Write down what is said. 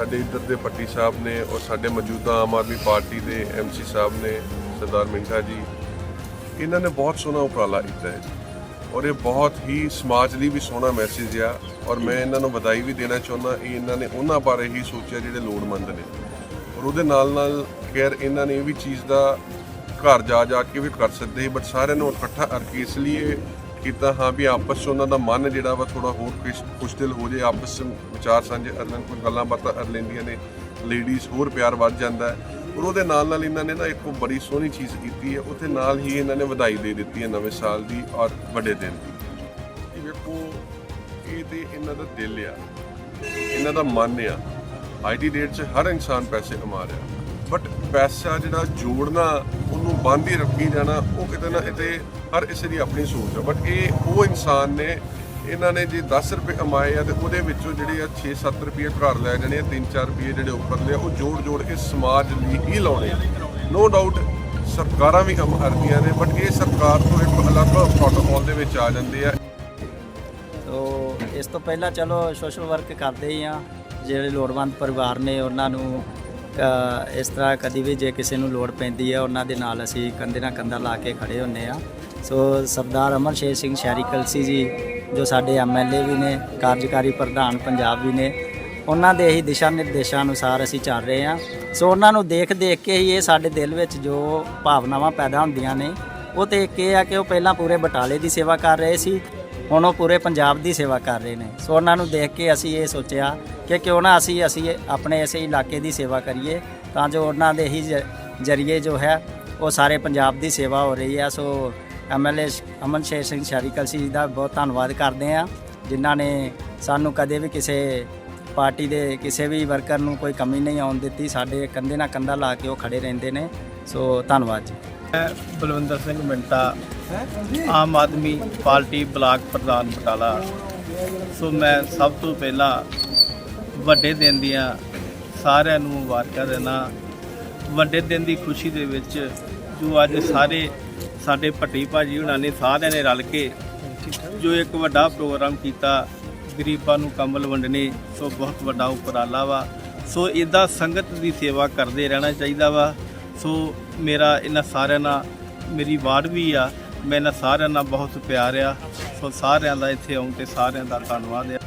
ਸਾਡੇ ਇੱਧਰ ਦੇ ਪੱਟੀ ਸਾਹਿਬ ਨੇ ਔਰ ਸਾਡੇ ਮੌਜੂਦਾ ਆਮ ਆਦਮੀ ਪਾਰਟੀ ਦੇ ਐਮਸੀ ਸਾਹਿਬ ਨੇ ਸਰਦਾਰ ਮਿੰਠਾ ਜੀ। ਇਹਨਾਂ ਨੇ ਬਹੁਤ ਸੋਹਣਾ ਉਪਰਾਲਾ ਕੀਤਾ ਹੈ ਔਰ ਇਹ ਬਹੁਤ ਹੀ ਸਮਾਜ ਲਈ ਵੀ ਸੋਹਣਾ ਮੈਸੇਜ ਆ। ਔਰ ਮੈਂ ਇਹਨਾਂ ਨੂੰ ਵਧਾਈ ਵੀ ਦੇਣਾ ਚਾਹੁੰਦਾ, ਇਹ ਇਹਨਾਂ ਨੇ ਉਹਨਾਂ ਬਾਰੇ ਹੀ ਸੋਚਿਆ ਜਿਹੜੇ ਲੋੜਮੰਦ ਨੇ। ਔਰ ਉਹਦੇ ਨਾਲ ਨਾਲ ਖੈਰ ਇਹਨਾਂ ਨੇ ਇਹ ਵੀ ਚੀਜ਼ ਦਾ ਘਰ ਜਾ ਜਾ ਕੇ ਵੀ ਕਰ ਸਕਦੇ ਬਟ ਸਾਰਿਆਂ ਨੂੰ ਇਕੱਠਾ ਕਰਕੇ ਇਸ ਲਈ ਕੀਤਾ ਹਾਂ ਵੀ ਆਪਸ 'ਚ ਉਹਨਾਂ ਦਾ ਮਨ ਜਿਹੜਾ ਵਾ ਥੋੜਾ ਹੋਰ ਖੁਸ਼- ਖੁਸ਼ਦਿਲ ਹੋ ਜੇ, ਆਪਸ 'ਚ ਵਿਚਾਰ ਸਾਂਝੇ ਕਰ ਲੈਣ ਕੋਈ ਗੱਲਾਂ ਬਾਤਾਂ ਕਰ ਲੈਂਦੀਆਂ ਨੇ ਲੇਡੀਜ਼ ਹੋਰ ਪਿਆਰ ਵੱਧ ਜਾਂਦਾ ਹੈ। ਔਰ ਉਹਦੇ ਨਾਲ ਨਾਲ ਇਹਨਾਂ ਨੇ ਨਾ ਇੱਕ ਬੜੀ ਸੋਹਣੀ ਚੀਜ਼ ਕੀਤੀ ਹੈ ਉਹਦੇ ਨਾਲ ਹੀ ਇਹਨਾਂ ਨੇ ਵਧਾਈ ਦੇ ਦਿੱਤੀ ਹੈ ਨਵੇਂ ਸਾਲ ਦੀ ਔਰ ਵੱਡੇ ਦਿਨ ਦੀ। ਇਹ ਵੇਖੋ, ਇਹ ਤੇ ਇਹਨਾਂ ਦਾ ਦਿਲ ਆ, ਇਹਨਾਂ ਦਾ ਮਨ ਆ। ਅੱਜ ਦੀ ਡੇਟ 'ਚ ਹਰ ਇਨਸਾਨ ਪੈਸੇ ਕਮਾ ਰਿਹਾ। ਬਟ ਪੈਸਾ ਜਿਹੜਾ ਜੋੜਨਾ, ਉਹਨੂੰ ਬੰਦ ਹੀ ਰੱਖੀ ਜਾਣਾ, ਉਹ ਕਿਤੇ ਨਾ ਕਿਤੇ ਹਰ ਕਿਸੇ ਦੀ ਆਪਣੀ ਸੋਚ ਆ। ਬਟ ਇਹ ਉਹ ਇਨਸਾਨ ਨੇ, ਇਹਨਾਂ ਨੇ ਜੇ 10 ਰੁਪਏ ਕਮਾਏ ਆ ਤੇ ਉਹਦੇ ਵਿੱਚੋਂ ਜਿਹੜੇ ਆ 6-7 ਰੁਪਏ ਘਰ ਲੈ ਜਾਣੇ ਆ 3-4 ਰੁਪਏ ਜਿਹੜੇ ਉੱਪਰਲੇ ਆ, ਉਹ ਜੋੜ ਜੋੜ ਕੇ ਸਮਾਜ ਲਈ ਹੀ ਲਾਉਣੇ ਆ। ਨੋ ਡਾਊਟ ਸਰਕਾਰਾਂ ਵੀ ਕੰਮ ਕਰਦੀਆਂ ਨੇ, ਬਟ ਇਹ ਸਰਕਾਰ ਤੋਂ ਇੱਕ ਅਲੱਗ ਪ੍ਰੋਟੋਕਾਲ ਦੇ ਵਿੱਚ ਆ ਜਾਂਦੇ ਆ। ਤੋ ਇਸ ਤੋਂ ਪਹਿਲਾਂ ਚਲੋ ਸੋਸ਼ਲ ਵਰਕ ਕਰਦੇ ਹੀ ਆ। ਜਿਹੜੇ ਲੋੜਵੰਦ ਪਰਿਵਾਰ ਨੇ, ਉਹਨਾਂ ਨੂੰ ਇਸ ਤਰ੍ਹਾਂ ਕਦੀ ਵੀ ਜੇ ਕਿਸੇ ਨੂੰ ਲੋੜ ਪੈਂਦੀ ਹੈ, ਉਹਨਾਂ ਦੇ ਨਾਲ ਅਸੀਂ ਕੰਧੇ ਨਾਲ ਕੰਧਾ ਲਾ ਕੇ ਖੜੇ ਹੁੰਨੇ ਆ ਸੋ ਸਰਦਾਰ ਅਮਰ ਸ਼ੇਰ ਸਿੰਘ ਸ਼ਹਿਰੀ ਕਲਸੀ ਜੀ, ਜੋ ਸਾਡੇ ਐਮਐਲਏ ਵੀ ਨੇ, ਕਾਰਜਕਾਰੀ ਪ੍ਰਧਾਨ ਪੰਜਾਬ ਵੀ ਨੇ, ਉਹਨਾਂ ਦੇ ਹੀ ਦਿਸ਼ਾ ਨਿਰਦੇਸ਼ਾਂ ਅਨੁਸਾਰ ਅਸੀਂ ਚੱਲ ਰਹੇ ਹਾਂ। ਸੋ ਉਹਨਾਂ ਨੂੰ ਦੇਖ ਦੇਖ ਕੇ ਹੀ ਇਹ ਸਾਡੇ ਦਿਲ ਵਿੱਚ ਜੋ ਭਾਵਨਾਵਾਂ ਪੈਦਾ ਹੁੰਦੀਆਂ ਨੇ, ਉਹ ਤੇ ਇੱਕ ਇਹ ਆ ਕਿ ਉਹ ਪਹਿਲਾਂ ਪੂਰੇ ਬਟਾਲੇ ਦੀ ਸੇਵਾ ਕਰ ਰਹੇ ਸੀ। ਹੁਣ ਉਹ ਪੂਰੇ ਪੰਜਾਬ ਦੀ ਸੇਵਾ ਕਰ ਰਹੇ ਨੇ। ਸੋ ਉਹਨਾਂ ਨੂੰ ਦੇਖ ਕੇ ਅਸੀਂ ਇਹ ਸੋਚਿਆ ਕਿ ਕਿਉਂ ਨਾ ਅਸੀਂ ਅਸੀਂ ਆਪਣੇ ਇਸੇ ਇਲਾਕੇ ਦੀ ਸੇਵਾ ਕਰੀਏ, ਤਾਂ ਜੋ ਉਹਨਾਂ ਦੇ ਹੀ ਜਰੀਏ ਜੋ ਹੈ, ਉਹ ਸਾਰੇ ਪੰਜਾਬ ਦੀ ਸੇਵਾ ਹੋ ਰਹੀ ਹੈ। ਸੋ ਐਮਐਲਏ ਅਮਨ ਸ਼ੇਰ ਸਿੰਘ ਸ਼ਾਰੀਕਲ ਸੀ ਦਾ ਬਹੁਤ ਧੰਨਵਾਦ ਕਰਦੇ ਆ ਜਿਨ੍ਹਾਂ ਨੇ ਸਾਨੂੰ ਕਦੇ ਵੀ ਕਿਸੇ ਪਾਰਟੀ ਦੇ ਕਿਸੇ ਵੀ ਵਰਕਰ ਨੂੰ ਕੋਈ ਕਮੀ ਨਹੀਂ ਆਉਣ ਦਿੱਤੀ। ਸਾਡੇ ਕੰਧੇ ਨਾਲ ਕੰਧਾ ਲਾ ਕੇ ਉਹ ਖੜੇ ਰਹਿੰਦੇ ਨੇ। ਸੋ ਧੰਨਵਾਦ ਜੀ। ਮੈਂ ਬਲਵਿੰਦਰ ਸਿੰਘ ਮਿੰਟਾ, ਆਮ ਆਦਮੀ ਪਾਰਟੀ ਬਲਾਕ ਪ੍ਰਧਾਨ ਬਟਾਲਾ। ਸੋ ਮੈਂ ਸਭ ਤੋਂ ਪਹਿਲਾਂ ਵੱਡੇ ਦਿਨ ਦੀਆਂ ਸਾਰਿਆਂ ਨੂੰ ਮੁਬਾਰਕਾਂ ਦੇਣਾ ਵੱਡੇ ਦਿਨ ਦੀ ਖੁਸ਼ੀ ਦੇ ਵਿੱਚ ਜੋ ਅੱਜ ਸਾਰੇ ਸਾਡੇ ਭੱਟੀ ਭਾਜੀ ਹੁਣਾਂ ਨੇ ਸਾਰਿਆਂ ਨੇ ਰਲ ਕੇ ਜੋ ਇੱਕ ਵੱਡਾ ਪ੍ਰੋਗਰਾਮ ਕੀਤਾ, ਗਰੀਬਾਂ ਨੂੰ ਕੰਬਲ ਵੰਡਣੇ, ਸੋ ਬਹੁਤ ਵੱਡਾ ਉਪਰਾਲਾ ਵਾ। ਸੋ ਇਦਾਂ ਸੰਗਤ ਦੀ ਸੇਵਾ ਕਰਦੇ ਰਹਿਣਾ ਚਾਹੀਦਾ ਵਾ। ਸੋ ਮੇਰਾ ਇਹਨਾਂ ਸਾਰਿਆਂ ਨਾਲ ਮੇਰੀ ਵਾਰਡ ਵੀ ਆ। ਮੈਂ ਇਹਨਾਂ ਸਾਰਿਆਂ ਨਾਲ ਬਹੁਤ ਪਿਆਰ ਆ। ਸੋ ਸਾਰਿਆਂ ਦਾ ਇੱਥੇ ਆਉਣ ਤੇ ਸਾਰਿਆਂ ਦਾ ਧੰਨਵਾਦ ਆ।